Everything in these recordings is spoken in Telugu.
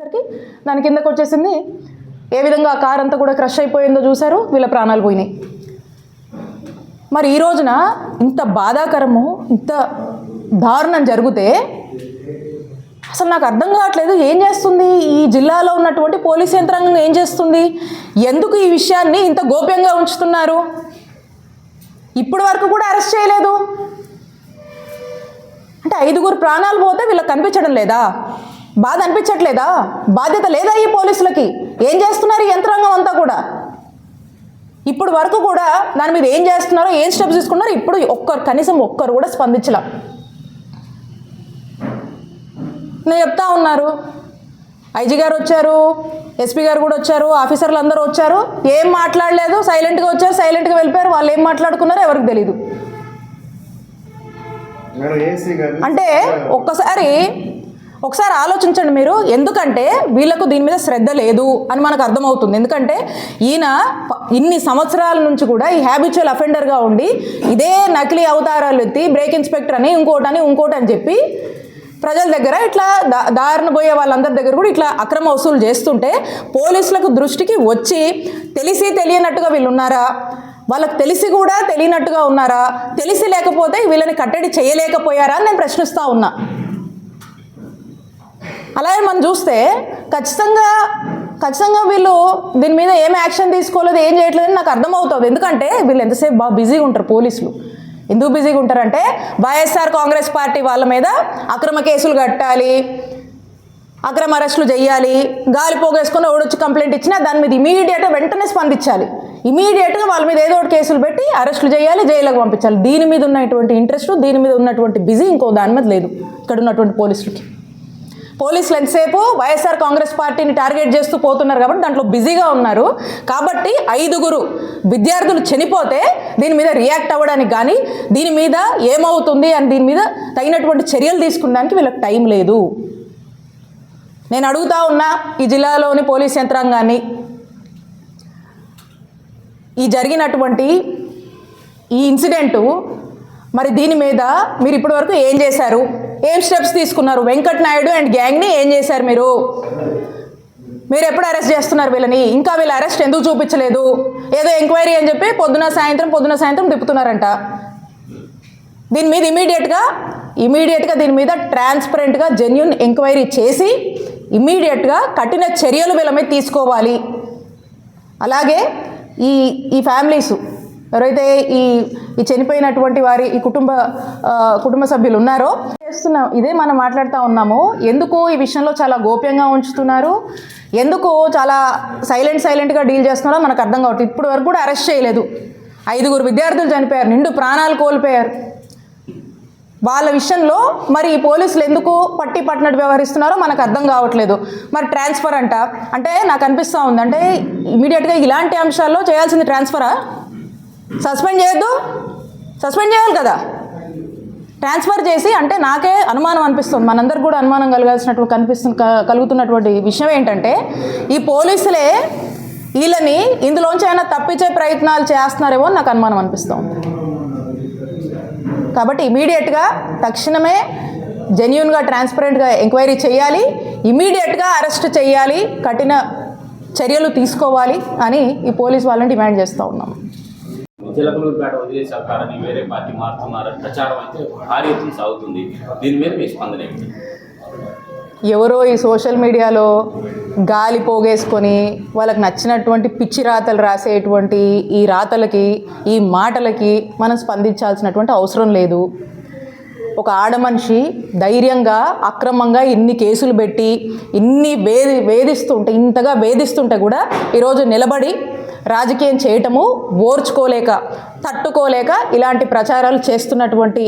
సరికి దాని కిందకు వచ్చేసింది. ఏ విధంగా ఆ కార్ అంతా కూడా క్రష్ అయిపోయిందో చూశారు. వీళ్ళ ప్రాణాలు పోయినాయి. మరి ఈ రోజున ఇంత బాధాకరము ఇంత దారుణం జరిగితే అసలు నాకు అర్థం కావట్లేదు. ఏం చేస్తుంది? ఈ జిల్లాలో ఉన్నటువంటి పోలీస్ యంత్రాంగం ఏం చేస్తుంది? ఎందుకు ఈ విషయాన్ని ఇంత గోప్యంగా ఉంచుతున్నారు? ఇప్పటి వరకు కూడా అరెస్ట్ చేయలేదు. అంటే ఐదుగురు ప్రాణాలు పోతే వీళ్ళకి కనిపించడం లేదా? బాధ అనిపించట్లేదా? బాధ్యత లేదా ఈ పోలీసులకి? ఏం చేస్తున్నారు ఈ యంత్రాంగం అంతా కూడా? ఇప్పుడు వరకు కూడా దాని మీద ఏం చేస్తున్నారో ఏం స్టెప్స్ తీసుకున్నారో ఇప్పుడు ఒక్కరు కనీసం ఒక్కరు కూడా స్పందించలా. నేను చెప్తా ఉన్నారు. ఐజీ గారు వచ్చారు ఎస్పీ గారు కూడా వచ్చారు ఆఫీసర్లు అందరూ వచ్చారు. ఏం మాట్లాడలేదు సైలెంట్గా వచ్చారు సైలెంట్గా వెళ్ళిపోయారు. వాళ్ళు ఏం మాట్లాడుకున్నారో ఎవరికి గారు అంటే ఒక్కసారి ఒకసారి ఆలోచించండి మీరు. ఎందుకంటే వీళ్ళకు దీని మీద శ్రద్ధ లేదు అని మనకు అర్థమవుతుంది. ఎందుకంటే ఈయన ఇన్ని సంవత్సరాల నుంచి కూడా ఈ హ్యాబిచువల్ అఫెండర్గా ఉండి ఇదే నకిలీ అవతారాలు ఎత్తి బ్రేక్ ఇన్స్పెక్టర్ అని ఇంకోటని ఇంకోటి అని చెప్పి ప్రజల దగ్గర ఇట్లా దా దారిన పోయే వాళ్ళందరి దగ్గర కూడా ఇట్లా అక్రమ వసూలు చేస్తుంటే పోలీసులకు దృష్టికి వచ్చి తెలిసి తెలియనట్టుగా వీళ్ళు ఉన్నారా? వాళ్ళకి తెలిసి కూడా తెలియనట్టుగా ఉన్నారా? తెలిసి లేకపోతే వీళ్ళని కట్టడి చేయలేకపోయారా అని నేను ప్రశ్నిస్తూ ఉన్నా. అలాగే మనం చూస్తే ఖచ్చితంగా ఖచ్చితంగా వీళ్ళు దీని మీద ఏం యాక్షన్ తీసుకోలేదు ఏం చేయట్లేదు నాకు అర్థమవుతుంది. ఎందుకంటే వీళ్ళు ఎంతసేపు బాగా బిజీగా ఉంటారు పోలీసులు. ఎందుకు బిజీగా ఉంటారంటే వైఎస్ఆర్ కాంగ్రెస్ పార్టీ వాళ్ళ మీద అక్రమ కేసులు కట్టాలి అక్రమ అరెస్టులు చేయాలి గాలి పోగేసుకుని ఓడొచ్చి కంప్లైంట్ ఇచ్చినా దాని మీద ఇమీడియట్గా వెంటనే స్పందించాలి. ఇమీడియట్గా వాళ్ళ మీద ఏదో ఒకటి కేసులు పెట్టి అరెస్టులు చేయాలి జైలుకు పంపించాలి. దీని మీద ఉన్నటువంటి ఇంట్రెస్ట్ దీని మీద ఉన్నటువంటి బిజీ ఇంకో దాని మీద లేదు. ఇక్కడ ఉన్నటువంటి పోలీసులకి. పోలీసులు ఎంతసేపు వైఎస్ఆర్ కాంగ్రెస్ పార్టీని టార్గెట్ చేస్తూ పోతున్నారు కాబట్టి దాంట్లో బిజీగా ఉన్నారు. కాబట్టి ఐదుగురు విద్యార్థులు చనిపోతే దీని మీద రియాక్ట్ అవ్వడానికి కానీ దీని మీద ఏమవుతుంది అని దీని మీద తగినటువంటి చర్యలు తీసుకున్నానికి వీళ్ళకి టైం లేదు. నేను అడుగుతా ఉన్నా ఈ జిల్లాలోని పోలీస్ యంత్రాంగాన్ని ఈ జరిగినటువంటి ఈ ఇన్సిడెంటు మరి దీని మీద మీరు ఇప్పటివరకు ఏం చేశారు? ఏం స్టెప్స్ తీసుకున్నారు? వెంకట్ నాయుడు అండ్ గ్యాంగ్ని ఏం చేశారు మీరు? మీరు ఎప్పుడు అరెస్ట్ చేస్తున్నారు వీళ్ళని? ఇంకా వీళ్ళ అరెస్ట్ ఎందుకు చూపించలేదు? ఏదో ఎంక్వైరీ అని చెప్పి పొద్దున సాయంత్రం పొద్దున సాయంత్రం తిప్పుతున్నారంట. దీని మీద ఇమీడియట్గా ఇమీడియట్గా దీని మీద ట్రాన్స్పరెంట్గా జెన్యున్ ఎంక్వైరీ చేసి ఇమీడియట్గా కఠిన చర్యలు వీళ్ళ మీద తీసుకోవాలి. అలాగే ఈ ఈ ఫ్యామిలీస్ ఎవరైతే ఈ ఈ చనిపోయినటువంటి వారి ఈ కుటుంబ కుటుంబ సభ్యులు ఉన్నారో చేస్తున్నాం ఇదే మనం మాట్లాడుతూ ఉన్నాము. ఎందుకు ఈ విషయంలో చాలా గోప్యంగా ఉంచుతున్నారు? ఎందుకు చాలా సైలెంట్ సైలెంట్గా డీల్ చేస్తున్నారో మనకు అర్థం కావట్లేదు. ఇప్పుడు వరకు కూడా అరెస్ట్ చేయలేదు. ఐదుగురు విద్యార్థులు చనిపోయారు నిండు ప్రాణాలు కోల్పోయారు. వాళ్ళ విషయంలో మరి ఈ పోలీసులు ఎందుకు పట్టి పట్టినట్టు వ్యవహరిస్తున్నారో మనకు అర్థం కావట్లేదు. మరి ట్రాన్స్ఫర్ అంట. అంటే నాకు అనిపిస్తూ ఉంది. అంటే ఇమీడియట్గా ఇలాంటి అంశాల్లో చేయాల్సింది ట్రాన్స్ఫరా? సస్పెండ్ చేయొద్దు. సస్పెండ్ చేయాలి కదా. ట్రాన్స్ఫర్ చేసి అంటే నాకే అనుమానం అనిపిస్తుంది. మనందరికి కూడా అనుమానం కలగాల్సినట్టు కనిపిస్తుంది కలుగుతున్నటువంటి విషయం ఏంటంటే ఈ పోలీసులే వీళ్ళని ఇందులోంచి అయినా తప్పించే ప్రయత్నాలు చేస్తున్నారేమో నాకు అనుమానం అనిపిస్తుంది. కాబట్టి ఇమీడియట్గా తక్షణమే జెన్యున్గా ట్రాన్స్పరెంట్గా ఎంక్వైరీ చేయాలి. ఇమీడియట్గా అరెస్ట్ చేయాలి. కఠిన చర్యలు తీసుకోవాలి అని ఈ పోలీస్ వాళ్ళని డిమాండ్ చేస్తూ ఉన్నాం. చిలకలూరుపేట వదిలేసారని వేరే పార్టీ మారుతున్నారని ప్రచారం అయితే భారీ ఎత్తున సాగుతుంది. దీని మీద మీ స్పందన ఏమిటి? ఎవరో ఈ సోషల్ మీడియాలో గాలి పోగేసుకొని వాళ్ళకి నచ్చినటువంటి పిచ్చి రాతలు రాసేటువంటి ఈ రాతలకి ఈ మాటలకి మనం స్పందించాల్సినటువంటి అవసరం లేదు. ఒక ఆడమనిషి ధైర్యంగా అక్రమంగా ఇన్ని కేసులు పెట్టి ఇన్ని వేది వేధిస్తుంటే ఇంతగా వేధిస్తుంటే కూడా ఈరోజు నిలబడి రాజకీయం చేయటము ఓర్చుకోలేక తట్టుకోలేక ఇలాంటి ప్రచారాలు చేస్తున్నటువంటి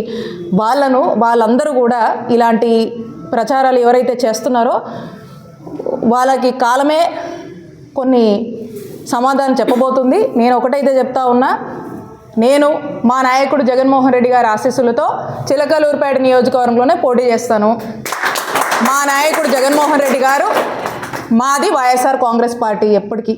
వాళ్ళను వాళ్ళందరూ కూడా ఇలాంటి ప్రచారాలు ఎవరైతే చేస్తున్నారో వాళ్ళకి కాలమే కొన్ని సమాధానం చెప్పబోతుంది. నేను ఒకటైతే చెప్తా ఉన్నా నేను మా నాయకుడు జగన్మోహన్ రెడ్డి గారి ఆశీస్సులతో చిలకలూరుపేట నియోజకవర్గంలోనే పోటీ చేస్తాను. మా నాయకుడు జగన్మోహన్ రెడ్డి గారు మాది వైఎస్ఆర్ కాంగ్రెస్ పార్టీ ఎప్పటికీ.